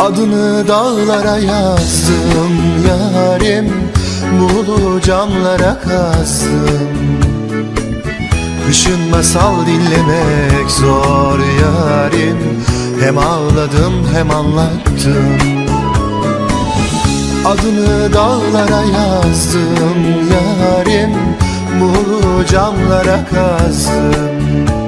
Adını dağlara yazdım yarim Muğulu camlara kazdım Kışın masal dinlemek zor yarim Hem ağladım hem anlattım. Adını dağlara yazdım yarim Muğulu camlara kazdım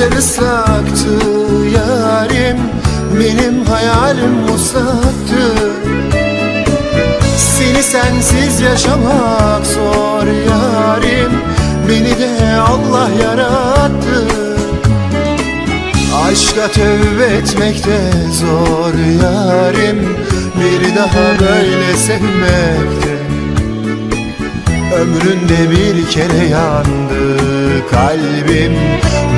Gülmeyen gözler ıslaktı yarim Benim hayalim muslaktı Seni sensiz yaşamak zor yarim Beni de Allah yarattı. Aşka tövbe etmek de zor yarim Bir daha böyle sevmekte Ömründe bir kere yandı kalbim